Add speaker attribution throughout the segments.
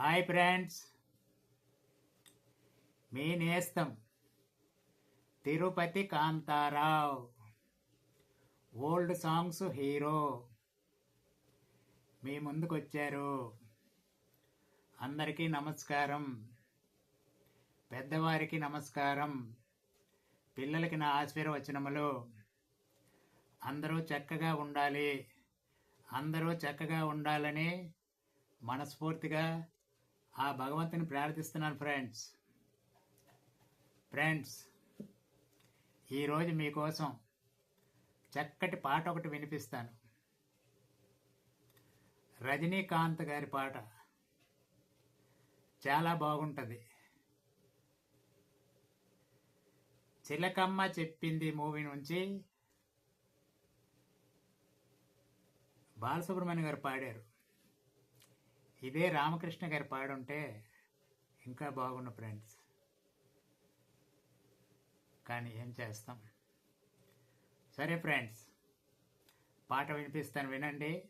Speaker 1: Hi friends. మీ నేస్తం. Tirupati Kantharao. Old songs hero. మీ ముందుకు వచ్చారు అందరికీ నమస్కారం. పెద్దవారికి నమస్కారం. పిల్లలకి నా ఆశీర్వచనములు. అందరూ చక్కగా ఉండాలి. అందరూ చక్కగా ఉండాలని మనస్ఫూర్తిగా ఆ భగవంతుని ప్రార్థిస్తున్నాను ఫ్రెండ్స్ ఫ్రెండ్స్ ఈరోజు మీకోసం చక్కటి పాట ఒకటి వినిపిస్తాను. రజనీకాంత్ గారి పాట చాలా బాగుంటుంది. చిలకమ్మ చెప్పింది మూవీ నుంచి బాలసుబ్రహ్మణ్యం గారు పాడారు. ఇదే రామకృష్ణ గారు పాడుంటే ఇంకా బాగుండు ఫ్రెండ్స్. కానీ ఏం చేస్తాం? సరే ఫ్రెండ్స్ పాట వినిపిస్తాను వినండి.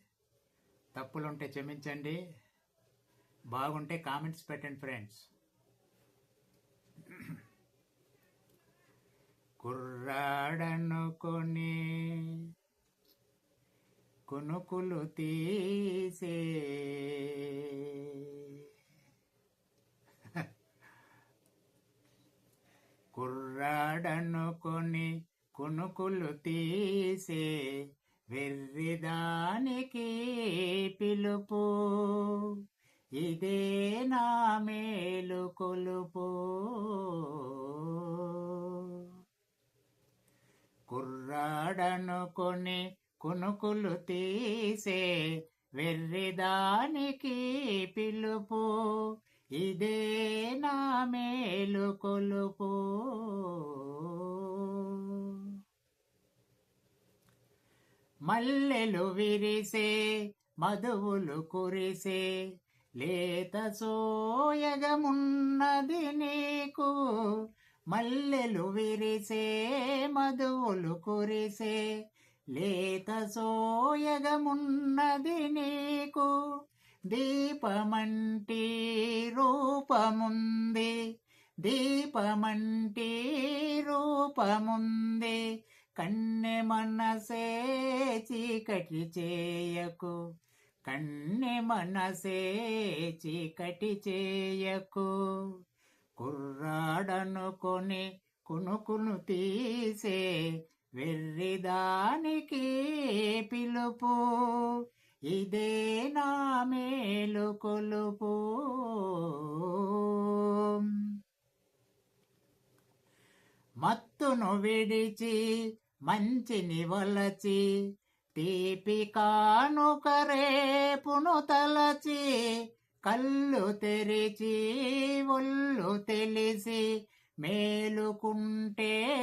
Speaker 1: తప్పులుంటే క్షమించండి. బాగుంటే కామెంట్స్ పెట్టండి ఫ్రెండ్స్. కుర్రాడనుకొని కునుకులు తీసే. కుర్రాడనుకొని కునుకులు తీసే వెర్రిదానికి పిలుపు. ఇదే నా మేలు కొలుపు. కుర్రాడనుకొని కునుకులు తీసే వెర్రిదానికి పిలుపు. ఇదే నా మేలు కొలుపు. మల్లెలు విరిసే మధువులు కురిసే లేత సోయగమున్నది నీకు. మల్లెలు విరిసే మధువులు కురిసే లేత సోయగమున్నది నీకు దీపమంటి రూపముంది దీపమంటి రూపముంది కన్నె మనసే చీకటి చేయకు కన్నె మనసే చీకటి చేయకు. కుర్రాడనుకొని కునుకును తీసే వెర్రిదానికి పిలుపు ఇదే నా మేలు కొలుపు. మత్తును విడిచి మంచిని వలచి తీపి కానుక రేపును తలచి కళ్ళు తెరిచి ఒళ్ళు తెలిసి మేలుకుంటే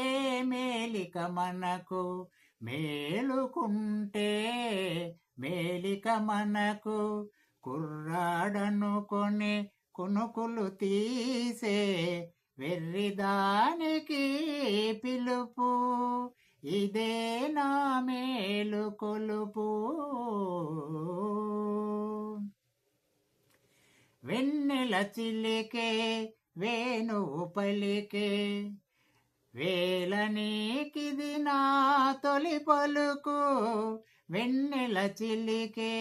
Speaker 1: మేలిక మనకు మేలుకుంటే మేలిక మనకు. కుర్రాడనుకొని కునుకులు తీసే వెర్రిదానికి పిలుపు ఇదే నా మేలు కొలుపు. వెన్నెల చిల్లికే వేణువు పలికే వేల నీకిది నా తొలి పలుకు వెన్నెల చిల్లికే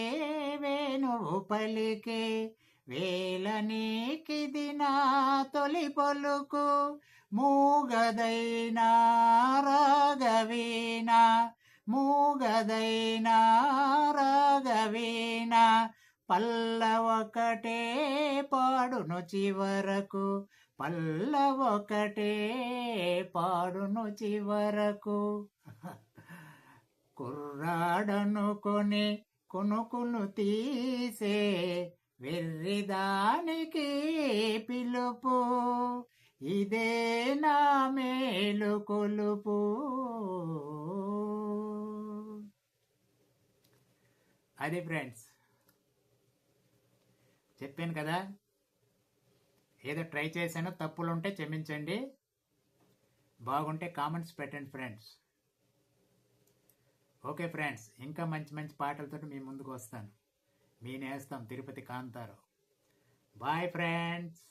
Speaker 1: వేణువు పలికే వేల నీకిది నా తొలి పలుకు మూగదైనా రాగవీణ మూగదైనా రాగవీణ పల్ల ఒకటే పాడును చివరకు పల్ల ఒకటే పాడును చివరకు. కుర్రాడనుకొని కొనుకును తీసే వెర్రిదానికి పిలుపు ఇదే నా మేలు కొలుపు. అది ఫ్రెండ్స్. చెప్పాను కదా. ఏదో ట్రై చేశాను తప్పులుంటే క్షమించండి. బాగుంటే కామెంట్స్ పెట్టండి ఫ్రెండ్స్. ఓకే ఫ్రెండ్స్ ఇంకా మంచి మంచి పాటలతో మీ ముందుకు వస్తాను. మీ నేస్తాం తిరుపతి కాంతారావు. Bye friends.